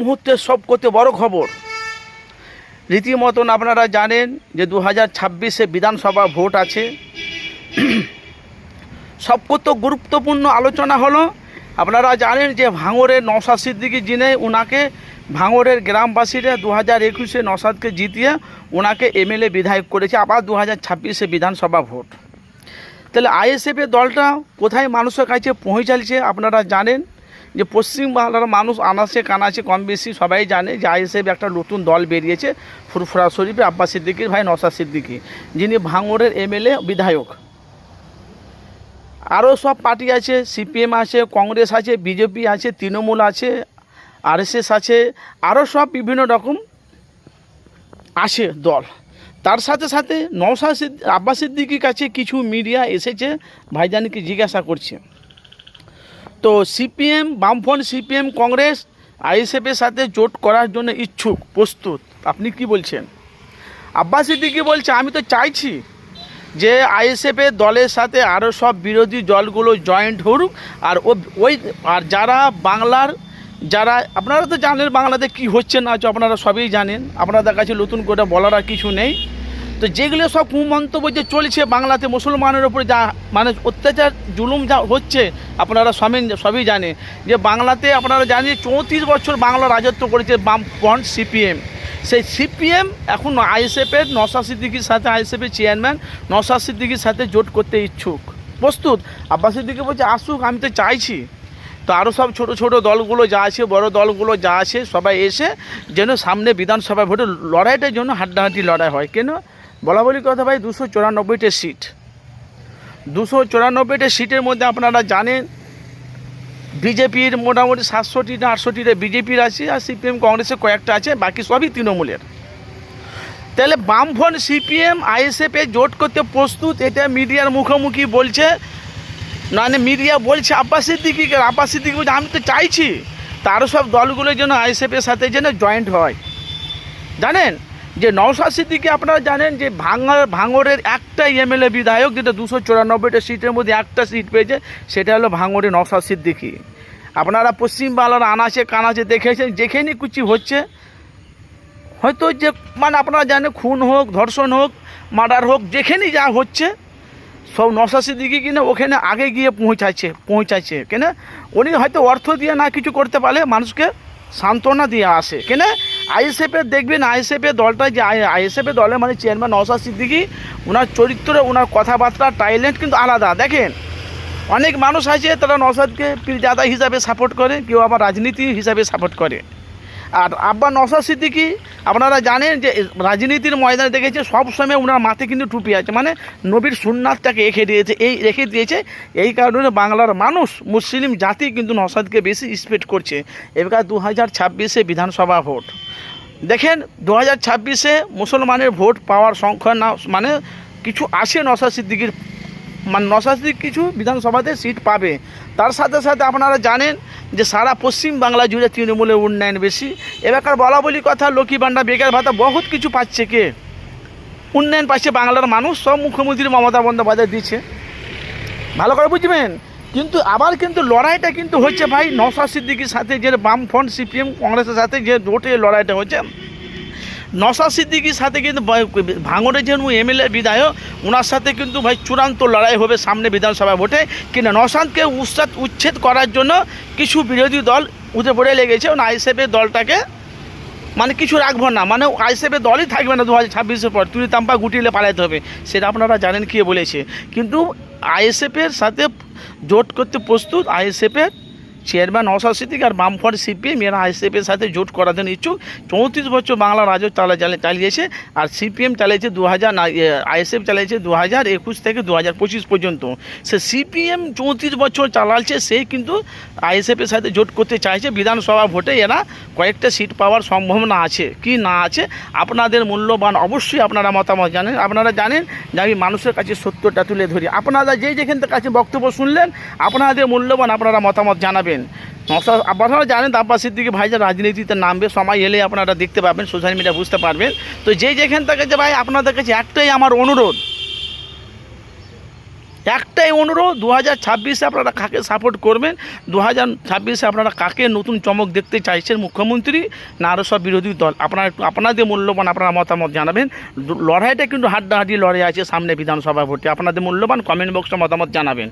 মুহূর্তে সব করতে বড় খবর। রীতিমতন আপনারা জানেন যে দু হাজার ছাব্বিশে বিধানসভা ভোট আছে। সব করতে গুরুত্বপূর্ণ আলোচনা হলো, আপনারা জানেন যে ভাঙরের নওশাদ সিদ্দিকি যিনি ওনাকে ভাঙরের গ্রামবাসীরা দু হাজার একুশে নওশাদকে জিতিয়ে ওনাকে এমএলএ বিধায়ক করেছে, আবার দু হাজার ছাব্বিশে বিধানসভা ভোট। তাহলে আইএসএফের দলটা কোথায় মানুষের কাছে পৌঁছালছে আপনারা জানেন। যে পশ্চিমবাংলার মানুষ আনাচে কানাচে কম বেশি সবাই জানে যে আইএসএফ একটা নতুন দল বেরিয়েছে ফুরফুরা শরীফে, আব্বাস সিদ্দিকির ভাই নসাদ সিদ্দিকি, যিনি ভাঙড়ের এমএলএ, বিধায়ক। আরও সব পার্টি আছে, সিপিএম আছে, কংগ্রেস আছে, বিজেপি আছে, তৃণমূল আছে, আরএসএস আছে আরও সব বিভিন্ন রকম আছে দল। তার সাথে সাথে নওশাদ সিদ্দি আব্বাস সিদ্দিকির কাছে কিছু মিডিয়া এসেছে, ভাইজানকে জিজ্ঞাসা করছে। তো সিপিএম, বামফ্রন্ট, সিপিএম, কংগ্রেস আইএসএফের সাথে জোট করার জন্য ইচ্ছুক, প্রস্তুত। আপনি কি বলছেন? আব্বাস সিদ্দিকি বলছে? আমি তো চাইছি যে আইএসএফের দলের সাথে আরও সব বিরোধী দলগুলো জয়েন্ট হরুক আর ওই, আর যারা বাংলার, যারা, আপনারা তো জানেন বাংলাতে কি হচ্ছে না হচ্ছে, আপনারা সবই জানেন। আপনাদের কাছে নতুন করে বলার আর কিছু নেই। তো যেগুলো সব কুমন্তব্য যে চলছে বাংলাতে মুসলমানের উপরে যা মানে অত্যাচার, জুলুম যা হচ্ছে, আপনারা সবই সবই জানে। যে বাংলাতে আপনারা জানেন চৌত্রিশ বছর বাংলা রাজত্ব করেছে বাম বামফ্রন্ট সিপিএম। সেই সিপিএম এখন আইএসএফের নশা সিদ্দিকির সাথে আইএসএফের চেয়ারম্যান নশা সিদ্দিকির সাথে জোট করতে ইচ্ছুক। প্রস্তুত? আব্বাস সিদ্দিকি বলছে, আসুক, আমি তো চাইছি। তো আরও সব ছোট ছোট দলগুলো যা আছে, বড় দলগুলো যা আছে, সবাই এসে যেন সামনে বিধানসভা ভোটে লড়াইটার জন্য হাড্ডাহাড্ডি লড়াই হয়। কেন? বলা বলি কথা ভাই, দুশো চুরানব্বইটা সিট দুশো চুরানব্বইটা সিটের মধ্যে আপনারা জানেন, বিজেপির মোটামুটি সাতষট্টি না আটষট্টিটা বিজেপির আছে আর সিপিএম কংগ্রেসের কয়েকটা আছে, বাকি সবই তৃণমূলের। তাহলে বামফ্রন্ট সিপিএম, আইএসএফে জোট করতে প্রস্তুত, এটা মিডিয়ার মুখোমুখি বলছে। মানে মিডিয়া বলছে আব্বাস সিদ্দিকি আব্বাস সিদ্দিকি বলছে, আমি তো চাইছি তারও সব দলগুলোর জন্য আইএসএফের সাথে যেন জয়েন্ট হয়। জানেন? যে নওশাদ সিদ্দিকি আপনারা জানেন যে ভাঙার ভাঙড়ের একটা এমএলএ বিধায়ক যেটা দুশো চুরানব্বইটা সিটের মধ্যে একটা সিট পেয়েছে, সেটা হলো ভাঙড়ের নওশাদ সিদ্দিকি। আপনারা পশ্চিমবাংলার আনাচে কানাচে দেখেছেন, যেখানে কিছু হচ্ছে, হয়তো যে মানে আপনারা জানেন খুন হোক, ধর্ষণ হোক, মার্ডার হোক যেখানেই যা হচ্ছে, সব নশাশি দিকে কিনা ওখানে আগে গিয়ে পৌঁছাচ্ছে পৌঁছাচ্ছে, কেন? উনি হয়তো অর্থ দিয়ে না কিছু করতে পারলে মানুষকে সান্ত্বনা দিয়ে আসে, কেন? আইএসএফের দেখবেন আইএসএফের দলটা যে আইএসএফের দলে মানে চেয়ারম্যান নওসাদ সিদ্দিকি ওনার চরিত্র ওনার কথাবার্তা টাইলেন্ট কিন্তু আলাদা। দেখেন, অনেক মানুষ আছে, তারা নওসাদকে পীরজাদা হিসাবে সাপোর্ট করে, কেউ আবার রাজনীতি হিসাবে সাপোর্ট করে। আর আব্বা নওশাদ সিদ্দিকি, আপনারা জানেন যে রাজনীতির ময়দানে দেখেছে, সব সময় ওনার মাথায় কিন্তু টুপি আছে। মানে নবীর সুন্নাতটাকে রেখে দিয়েছে, এই রেখে দিয়েছে। এই কারণে বাংলার মানুষ, মুসলিম জাতি কিন্তু নওশাদকে বেশি রেসপেক্ট করছে। এবার দু হাজার ছাব্বিশে বিধানসভা ভোট। দেখেন দু হাজার ছাব্বিশে মুসলমানের ভোট পাওয়ার সংখ্যা না মানে কিছু আসে নওশাদ সিদ্দিকির মানে নশাশি কিছু বিধানসভাতে সিট পাবে। তার সাথে সাথে আপনারা জানেন যে সারা পশ্চিম বাংলা জুড়ে তৃণমূলের উন্নয়ন বেশি। এবার বলা বলি কথা, লক্ষ্মী ভাণ্ডার বেকার ভাতা, বহুত কিছু পাচ্ছে কে? উন্নয়ন পাচ্ছে বাংলার মানুষ, সব মুখ্যমন্ত্রী মমতা বন্দ্যোপাধ্যায় দিচ্ছে। ভালো করে বুঝবেন? কিন্তু আবার কিন্তু লড়াইটা কিন্তু হচ্ছে ভাই নশা সিদ্দিকির সাথে যে বামফ্রন্ট সিপিএম কংগ্রেসের সাথে যে জোটে লড়াইটা হচ্ছে। নশা সিদ্দিকির সাথে কিন্তু বা- ভাঙড়ের যে এমএলএ বিধায়ক ওনার সাথে কিন্তু ভাই চূড়ান্ত লড়াই হবে সামনে বিধানসভা ভোটে। কিন্তু নশাদকে উচ্ছেদ উচ্ছেদ করার জন্য কিছু বিরোধী দল উঠে পড়ে লেগেছে। আইএসএফের দলটাকে মানে কিছু রাখব না। মানে আইএসএফের দলই থাকবে না দু হাজার ছাব্বিশের পর। তুলি তাম্পা গুটিলে পালাতে হবে। সেটা আপনারা জানেন কে বলেছে। কিন্তু আইএসএফের সাথে জোট করতে প্রস্তুত আইএসএফের চেয়ারম্যান নওশাদ সিদ্দিক আর বামফর সিপিএম এরা আইএসএফের সাথে জোট করার জন্য ইচ্ছুক চৌত্রিশ বছর বাংলা চালা চালা চালিয়েছে আর সিপিএম চালিয়েছে দু হাজার আইএসএফ চালিয়েছে দু হাজার একুশ থেকে দু হাজার পঁচিশ পর্যন্ত। সে সিপিএম চৌত্রিশ বছর চালাচ্ছে, সে কিন্তু আইএসএফের সাথে জোট করতে চাইছে। বিধানসভা ভোটে এরা কয়েকটা সিট পাওয়ার সম্ভাবনা আছে। কি না আছে, আপনাদের মূল্যবান অবশ্যই আপনারা মতামত জানেন। আপনারা জানেন যে আমি মানুষের কাছে সত্যটা তুলে ধরি। আপনারা যে যেখান থেকে কাছে বক্তব্য শুনলেন, আপনাদের মূল্যবান আপনারা মতামত জানাবেন। নশা আপনারা জানেন আব্বাস সিদ্দিকি ভাই যে রাজনীতিতে নামবে সময় এলে আপনারা দেখতে পাবেন, সোশ্যাল মিডিয়া বুঝতে পারবেন। তো যে যেখান থেকে যে ভাই, আপনাদের কাছে একটাই আমার অনুরোধ। একটাই অনুরোধ দু হাজার ছাব্বিশে আপনারা কাকে সাপোর্ট করবেন? দু হাজার ছাব্বিশে আপনারা কাকে নতুন চমক দেখতে চাইছেন মুখ্যমন্ত্রী? না আরও সব বিরোধী দল। আপনারা একটু আপনাদের মূল্যবান আপনারা মতামত জানাবেন। লড়াইটা কিন্তু হাড্ডাহাড্ডি লড়াই আছে সামনে বিধানসভা ভোটে। আপনাদের মূল্যবান কমেন্ট বক্সে মতামত জানাবেন।